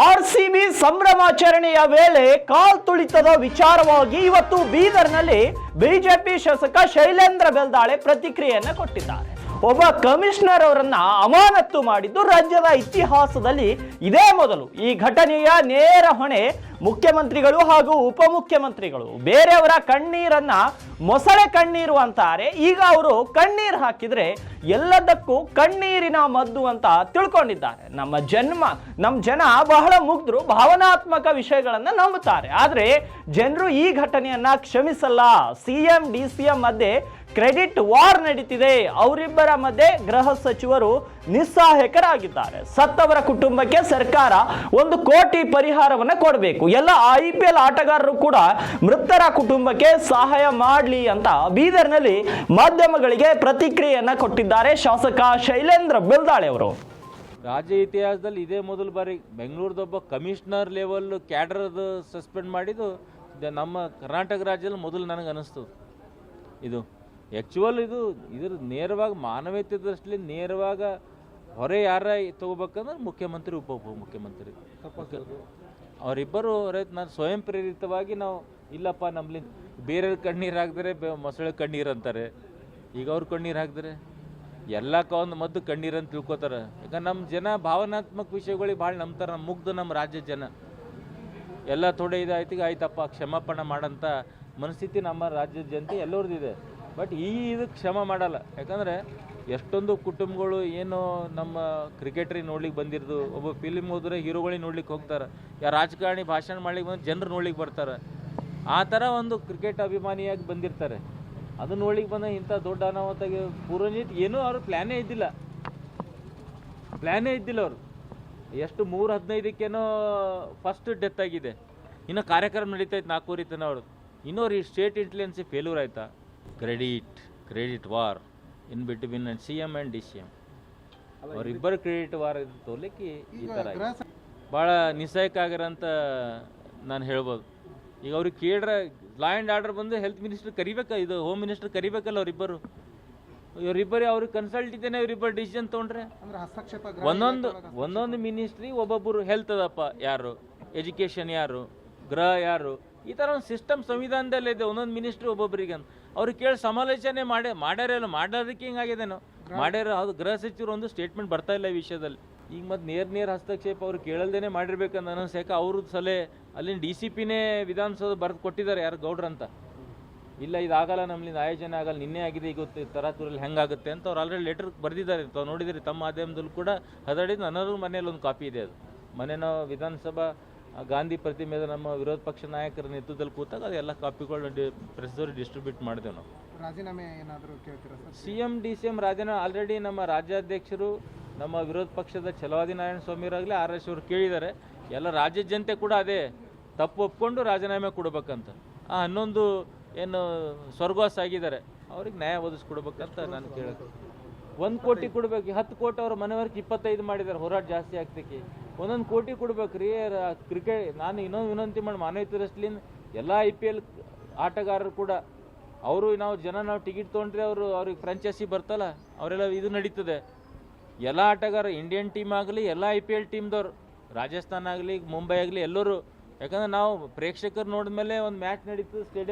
R C B ಸಂಭ್ರಮಾಚರಣೆಯ ವೇಳೆ ಕಾಲ್ ತುಳಿತದ ವಿಚಾರವಾಗಿ ಇವತ್ತು ಬೀದರ್ನಲ್ಲಿ ಬಿಜೆಪಿ ಶಾಸಕ ಶೈಲೇಂದ್ರ ಬೆಲ್ದಾಳೆ ಪ್ರತಿಕ್ರಿಯೆಯನ್ನು ಕೊಟ್ಟಿದ್ದಾರೆ. ಒಬ್ಬ ಕಮಿಷನರ್ ಅವರನ್ನ ಅಮಾನತ್ತು ಮಾಡಿದ್ದು ರಾಜ್ಯದ ಇತಿಹಾಸದಲ್ಲಿ ಇದೇ ಮೊದಲು. ಈ ಘಟನೆಯ ನೇರ ಹೊಣೆ ಮುಖ್ಯಮಂತ್ರಿಗಳು ಹಾಗೂ ಉಪಮುಖ್ಯಮಂತ್ರಿಗಳು. ಬೇರೆಯವರ ಕಣ್ಣೀರನ್ನ ಮೊಸಳೆ ಕಣ್ಣೀರು ಅಂತಾರೆ. ಈಗ ಅವರು ಕಣ್ಣೀರು ಹಾಕಿದ್ರೆ ಎಲ್ಲದಕ್ಕೂ ಕಣ್ಣೀರಿನ ಮದ್ದು ಅಂತ ತಿಳ್ಕೊಂಡಿದ್ದಾರೆ. ನಮ್ಮ ಜನ್ಮ ನಮ್ಮ ಜನ ಬಹಳ ಮುಗ್ಧರು ಭಾವನಾತ್ಮಕ ವಿಷಯಗಳನ್ನ ನಂಬುತ್ತಾರೆ. ಆದರೆ, ಜನರು ಈ ಘಟನೆಯನ್ನ ಕ್ಷಮಿಸಲ್ಲ. C M, D C M ಮಧ್ಯೆ ಕ್ರೆಡಿಟ್ ವಾರ್ ನಡೀತಿದೆ. ಅವರಿಬ್ಬರ ಮಧ್ಯೆ ಗೃಹ ಸಚಿವರು ನಿಸ್ಸಹಾಯಕರಾಗಿದ್ದಾರೆ. ಸತ್ತವರ ಕುಟುಂಬಕ್ಕೆ ಸರ್ಕಾರ ಒಂದು ಕೋಟಿ ಪರಿಹಾರವನ್ನು ಕೊಡಬೇಕು. ಎಲ್ಲ ಐ ಪಿ ಎಲ್ ಆಟಗಾರರು ಕೂಡ ಮೃತರ ಕುಟುಂಬಕ್ಕೆ ಸಹಾಯ ಮಾಡಲಿ ಅಂತ ಬೀದರ್ನಲ್ಲಿ ಮಾಧ್ಯಮಗಳಿಗೆ ಪ್ರತಿಕ್ರಿಯೆಯನ್ನು ಕೊಟ್ಟಿದ್ದಾರೆ ಶಾಸಕ ಶೈಲೇಂದ್ರ ಬೆಳ್ದಾಳೆ ಅವರು. ರಾಜ್ಯ ಇತಿಹಾಸದಲ್ಲಿ ಇದೇ ಮೊದಲ ಬಾರಿ ಬೆಂಗಳೂರದೊಬ್ಬ ಕಮಿಷನರ್ ಲೆವೆಲ್ ಕ್ಯಾಡ್ರದ್ದು ಸಸ್ಪೆಂಡ್ ಮಾಡಿದ್ದು ನಮ್ಮ ಕರ್ನಾಟಕ ರಾಜ್ಯದಲ್ಲಿ ಮೊದಲು ನನಗೆ ಇದು ಆ್ಯಕ್ಚುವಲ್ ಇದು ಇದ್ರ ನೇರವಾಗಿ ಮಾನವೀಯತೆ ದೃಷ್ಟಿಲಿ ನೇರವಾಗ ಹೊರೆ ಯಾರ ತಗೋಬೇಕಂದ್ರೆ ಮುಖ್ಯಮಂತ್ರಿ ಉಪ ಮುಖ್ಯಮಂತ್ರಿ. ಅವರಿಬ್ಬರು ರೈತ ನಾನು ಸ್ವಯಂ ಪ್ರೇರಿತವಾಗಿ ನಾವು ಇಲ್ಲಪ್ಪ ನಮ್ಮಲ್ಲಿ ಬೇರೆ ಕಣ್ಣೀರು ಹಾಕಿದ್ರೆ ಮೊಸಳೆ ಕಣ್ಣೀರು ಅಂತಾರೆ. ಈಗ ಅವ್ರು ಕಣ್ಣೀರು ಹಾಕಿದ್ರೆ? ಎಲ್ಲ ಒಂದು ಮದ್ದು ಕಣ್ಣೀರು ಅಂತ ತಿಳ್ಕೊತಾರೆ. ಯಾಕಂದ್ರೆ ನಮ್ಮ ಜನ ಭಾವನಾತ್ಮಕ ವಿಷಯಗಳಿಗೆ ಭಾಳ ನಂಬ್ತಾರೆ ನಮ್ಮ ಮುಗ್ಧ ನಮ್ಮ ರಾಜ್ಯ ಜನ. ಎಲ್ಲ ಥೋಡೆ ಇದಾಯ್ತು ಈಗ ಆಯ್ತಪ್ಪ ಕ್ಷಮಾಪಣ ಮಾಡಂಥ ಮನಸ್ಥಿತಿ ನಮ್ಮ ರಾಜ್ಯದ ಜನತೆ ಎಲ್ಲರದಿದೆ ಬಟ್ ಈ ಇದು ಕ್ಷಮ ಮಾಡಲ್ಲ. ಯಾಕಂದರೆ ಎಷ್ಟೊಂದು ಕುಟುಂಬಗಳು ಏನು ನಮ್ಮ ಕ್ರಿಕೆಟ್ರಿಗೆ ನೋಡ್ಲಿಕ್ಕೆ ಬಂದಿರೋದು, ಒಬ್ಬ ಫಿಲಿಮ್ ಹೋದ್ರೆ ಹೀರೋಗಳಿಗೆ ನೋಡ್ಲಿಕ್ಕೆ ಹೋಗ್ತಾರೆ. ಯಾ ರಾಜಕಾರಣಿ ಭಾಷಣ ಮಾಡ್ಲಿಕ್ಕೆ ಬಂದು ಜನರು ನೋಡ್ಲಿಕ್ಕೆ ಬರ್ತಾರೆ. ಆ ಥರ ಒಂದು ಕ್ರಿಕೆಟ್ ಅಭಿಮಾನಿಯಾಗಿ ಬಂದಿರ್ತಾರೆ. ಅದು ನೋಡ್ಲಿಕ್ಕೆ ಬಂದ ಇಂಥ ದೊಡ್ಡ ಅನಾಹುತಾಗಿ ಪೂರ್ವನೀತ್ ಏನೂ ಅವರು ಪ್ಲ್ಯಾನೇ ಇದ್ದಿಲ್ಲ. ಪ್ಲ್ಯಾನೇ ಇದ್ದಿಲ್ಲ ಅವರು. ಎಷ್ಟು ಮೂರು ಹದಿನೈದಕ್ಕೇನೋ ಫಸ್ಟ್ ಡೆತ್ ಆಗಿದೆ. ಇನ್ನು ಕಾರ್ಯಕ್ರಮ ನಡೀತಾ ಇತ್ತು ತನ ಅವ್ರದ್ದು. ಇನ್ನೂ ರೀ ಸ್ಟೇಟ್ ಇಂಟೆಲಿಜೆನ್ಸಿ ಫೇಲ್ಯೂರ್ ಆಯ್ತಾ? Credit credit war in between C M and D C M ಅವರಿಬ್ಬರು ಕ್ರೆಡಿಟ್ ವಾರ್ ಇದು ತೋಲಿಕ್ಕೆ ಈ ಥರ. ಭಾಳ ಆಗ್ಯಾರಂತ ನಾನು ಹೇಳ್ಬೋದು. ಈಗ ಅವ್ರಿಗೆ ಕೇಳ್ರೆ ಲಾ ಆ್ಯಂಡ್ ಆರ್ಡರ್ ಬಂದು ಹೆಲ್ತ್ ಮಿನಿಸ್ಟರ್ ಕರಿಬೇಕಾ ಇದು ಹೋಮ್ ಮಿನಿಸ್ಟರ್ ಕರಿಬೇಕಲ್ಲ ಅವರಿಬ್ಬರು. ಇವರಿಬ್ಬರು ಅವ್ರಿಗೆ ಕನ್ಸಲ್ಟ್ ಇದ್ದೇನೆ ಇವರಿಬ್ಬರು ಡಿಸಿಷನ್ ತೊಗೊಂಡ್ರೆ. ಒಂದೊಂದು ಒಂದೊಂದು ಮಿನಿಸ್ಟ್ರಿ ಒಬ್ಬೊಬ್ಬರು ಹೆಲ್ತ್ ಅದಪ್ಪ ಯಾರು? ಎಜುಕೇಷನ್ ಯಾರು? ಗೃಹ ಯಾರು? ಈ ಥರ ಒಂದು ಸಿಸ್ಟಮ್ ಸಂವಿಧಾನದಲ್ಲೇ ಇದೆ ಒಂದೊಂದು ಮಿನಿಸ್ಟ್ರಿ ಒಬ್ಬೊಬ್ಬರಿಗೆ ಅಂತ. ಅವ್ರಿಗೆ ಕೇಳಿ ಸಮಾಲೋಚನೆ ಮಾಡಿ ಮಾಡ್ಯಾರ ಇಲ್ಲ ಮಾಡೋದಕ್ಕೆ ಹಿಂಗಾಗಿದೇನು ಮಾಡ್ಯಾರ ಅದು ಗೃಹ ಸಚಿವರು ಒಂದು ಸ್ಟೇಟ್ಮೆಂಟ್ ಬರ್ತಾ ಇಲ್ಲ ಈ ವಿಷಯದಲ್ಲಿ. ಈಗ ಮತ್ತೆ ನೇರ ನೇರ ಹಸ್ತಕ್ಷೇಪ ಅವ್ರು ಕೇಳಲ್ದೇನೆ ಮಾಡಿರ್ಬೇಕಂತ ಅನಿಸ್ಯಾಕ ಅವ್ರದ್ದು ಸಲಹೆ. ಅಲ್ಲಿನ ಡಿ ಸಿ ಪಿನೇ ವಿಧಾನಸೌಧ ಬರೆದು ಕೊಟ್ಟಿದ್ದಾರೆ ಯಾರು? ಗೌಡ್ರಂತ ಇಲ್ಲ ಇದಾಗಲ್ಲ ನಮ್ಮಲ್ಲಿ ಆಯೋಜನೆ ಆಗಲ್ಲ ನಿನ್ನೆ ಆಗಿದೆ ಈಗ ಗೊತ್ತು ತರಾತುರಲ್ಲಿ ಹೆಂಗಾಗುತ್ತೆ ಅಂತ ಅವ್ರು ಆಲ್ರೆಡಿ ಲೆಟರ್ ಬರೆದಿದ್ದಾರೆ. ತಾವು ನೋಡಿದಿರಿ ತಮ್ಮ ಮಾಧ್ಯಮದಲ್ಲೂ ಕೂಡ ಹದಡಿದ್ದು ನನ್ನದು ಮನೇಲಿ ಒಂದು ಕಾಪಿ ಇದೆ ಅದು. ಮನೆನೋ ವಿಧಾನಸಭಾ ಆ, ಗಾಂಧಿ ಪ್ರತಿಮೆ ನಮ್ಮ ವಿರೋಧ ಪಕ್ಷ ನಾಯಕರ ನೇತೃತ್ವದಲ್ಲಿ ಕೂತಾಗ ಅದೆಲ್ಲ ಕಾಪಿಗಳನ್ನ ಡಿ ಡಿಸ್ಟ್ರಿಬ್ಯೂಟ್ ಮಾಡಿದೆವು ನಾವು. ರಾಜೀನಾಮೆ ಏನಾದರೂ ಕೇಳ್ತೀರಾ sir? C M D C M ರಾಜೀನಾಮೆ ಆಲ್ರೆಡಿ ನಮ್ಮ ರಾಜ್ಯಾಧ್ಯಕ್ಷರು ನಮ್ಮ ವಿರೋಧ ಪಕ್ಷದ ಛಲವಾದಿ ನಾರಾಯಣ ಸ್ವಾಮಿಯವರಾಗಲಿ ಆರ್ ಎಸ್ ಅವರು ಕೇಳಿದ್ದಾರೆ. ಎಲ್ಲ ರಾಜ್ಯ ಜನತೆ ಕೂಡ ಅದೇ ತಪ್ಪು ಒಪ್ಕೊಂಡು ರಾಜೀನಾಮೆ ಕೊಡಬೇಕಂತ. ಆ ಹನ್ನೊಂದು ಏನು ಸ್ವರ್ಗವಾಸ ಆಗಿದ್ದಾರೆ. ಅವ್ರಿಗೆ ನ್ಯಾಯ ಒದಗಿಸ್ಕೊಡ್ಬೇಕಂತ ನಾನು ಕೇಳಕ್ಕೆ ಒಂದು ಕೋಟಿ ಕೊಡ್ಬೇಕು. ಹತ್ತು ಕೋಟಿ ಅವ್ರ ಮನೆವರೆಗೆ ಇಪ್ಪತ್ತೈದು ಮಾಡಿದಾರೆ, ಹೋರಾಟ ಜಾಸ್ತಿ ಆಗ್ತಕ್ಕೆ ಒಂದೊಂದು ಕೋಟಿ ಕೊಡ್ಬೇಕು. ರೀ ಕ್ರಿಕೆಟ್ ನಾನು ಇನ್ನೊಂದು ವಿನಂತಿ ಮಾಡಿ, ಮಾನವೀಯ ದೃಷ್ಟಿಲಿಂದ ಎಲ್ಲ ಐ ಪಿ ಎಲ್ ಆಟಗಾರರು ಕೂಡ, ಅವರು ನಾವು ಜನ ನಾವು ಟಿಕೆಟ್ ತೊಗೊಂಡ್ರೆ ಅವರು, ಅವ್ರಿಗೆ ಫ್ರಾಂಚೈಸಿ ಬರ್ತಲ್ಲ, ಅವರೆಲ್ಲ ಇದು ನಡೀತದೆ. ಎಲ್ಲ ಆಟಗಾರ ಇಂಡಿಯನ್ ಟೀಮ್ ಆಗಲಿ, ಎಲ್ಲ ಐ ಪಿ ಎಲ್ ಟೀಮ್ದವ್ರು ರಾಜಸ್ಥಾನ್ ಆಗಲಿ, ಮುಂಬೈ ಆಗಲಿ, ಎಲ್ಲರೂ. ಯಾಕಂದ್ರೆ ನಾವು ಪ್ರೇಕ್ಷಕರು ನೋಡಿದ್ಮೇಲೆ ಒಂದು ಮ್ಯಾಚ್ ನಡೀತದೆ ಸ್ಟೇಡಿಯಂ